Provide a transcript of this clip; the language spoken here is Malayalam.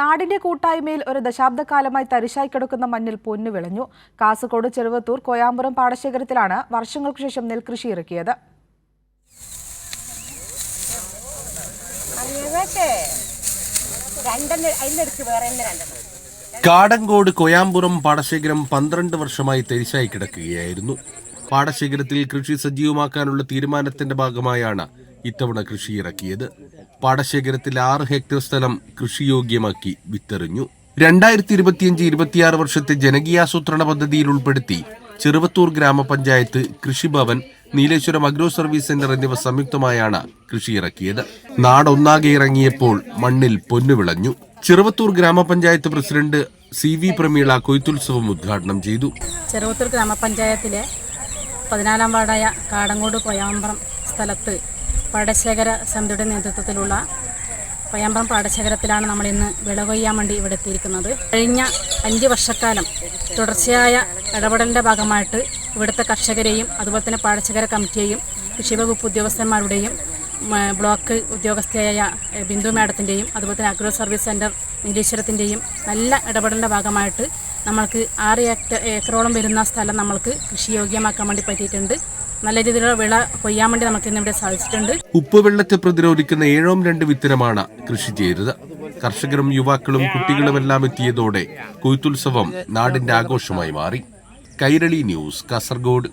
നാടിന്റെ കൂട്ടായ്മയിൽ ഒരു ദശാബ്ദക്കാലമായി തരിശായി കിടക്കുന്ന മണ്ണിൽ പൊന്നു വിളഞ്ഞു. കാസർഗോഡ് ചെറുവത്തൂർ കോയാമ്പുറം പാടശേഖരത്തിലാണ് വർഷങ്ങൾക്ക് ശേഷം നെൽകൃഷി ഇറക്കിയത്. കാടങ്കോട് കോയാമ്പുറം പാടശേഖരം പന്ത്രണ്ട് വർഷമായി തരിശായി കിടക്കുകയായിരുന്നു. പാടശേഖരത്തിൽ കൃഷി സജീവമാക്കാനുള്ള തീരുമാനത്തിന്റെ ഭാഗമായാണ് ഇത്തവണ കൃഷിയിറക്കിയത്. പാടശേഖരത്തിൽ ആറ് ഹെക്ടർ സ്ഥലം കൃഷിയോഗ്യമാക്കി വിത്തെറിഞ്ഞു. രണ്ടായിരത്തി ഇരുപത്തിയഞ്ച് ഇരുപത്തിയാറ് വർഷത്തെ ജനകീയാസൂത്രണ പദ്ധതിയിൽ ഉൾപ്പെടുത്തി ചെറുവത്തൂർ ഗ്രാമപഞ്ചായത്ത് Krishibhavan Nileshwaram agro service centre എന്നിവ സംയുക്തമായാണ് കൃഷിയിറക്കിയത്. നാടൊന്നാകെ ഇറങ്ങിയപ്പോൾ മണ്ണിൽ പൊന്നു വിളഞ്ഞു. ചെറുവത്തൂർ ഗ്രാമപഞ്ചായത്ത് പ്രസിഡന്റ് സി വി പ്രമീള കൊയ്ത്തുത്സവം ഉദ്ഘാടനം ചെയ്തു. ചെറുവത്തൂർ ഗ്രാമപഞ്ചായത്തിലെ പതിനാലാം വാർഡായ കാടങ്ങോട് കൊയാമ്പ്രം സ്ഥലത്ത് പാടശേഖര സമിതിയുടെ നേതൃത്വത്തിലുള്ള പയ്യാമ്പറം പാടശേഖരത്തിലാണ് നമ്മൾ ഇന്ന് വിള കൊയ്യാൻ വേണ്ടി ഇവിടെ എത്തിയിരിക്കുന്നത്. കഴിഞ്ഞ അഞ്ച് വർഷക്കാലം തുടർച്ചയായ ഇടപെടലിന്റെ ഭാഗമായിട്ട് ഇവിടുത്തെ കർഷകരെയും അതുപോലെ തന്നെ പാടശേഖര കമ്മിറ്റിയെയും കൃഷി വകുപ്പ് ഉദ്യോഗസ്ഥന്മാരുടെയും ബ്ലോക്ക് ഉദ്യോഗസ്ഥയായ ബിന്ദു മാഡത്തിന്റെയും അതുപോലെ തന്നെ അഗ്രോ സർവീസ് സെന്റർ നീലേശ്വരത്തിന്റെയും നല്ല ഇടപെടലിന്റെ ഭാഗമായിട്ട് നമ്മൾക്ക് ആറ് ഏക്കറോളം വരുന്ന സ്ഥലം നമ്മൾക്ക് കൃഷിയോഗ്യമാക്കാൻ വേണ്ടി പറ്റിയിട്ടുണ്ട്. നല്ല രീതിയിലുള്ള വിള കൊയ്യാൻ വേണ്ടി നമുക്ക് ഇന്നിവിടെ സാധിച്ചിട്ടുണ്ട്. ഉപ്പുവെള്ളത്തെ പ്രതിരോധിക്കുന്ന ഏഴോം രണ്ട് വിത്തനമാണ് കൃഷി ചെയ്തത്. കർഷകരും യുവാക്കളും കുട്ടികളുമെല്ലാം എത്തിയതോടെ കൊയ്ത്തുത്സവം നാടിന്റെ ആഘോഷമായി മാറി. കൈരളി ന്യൂസ് കാസർഗോഡ്.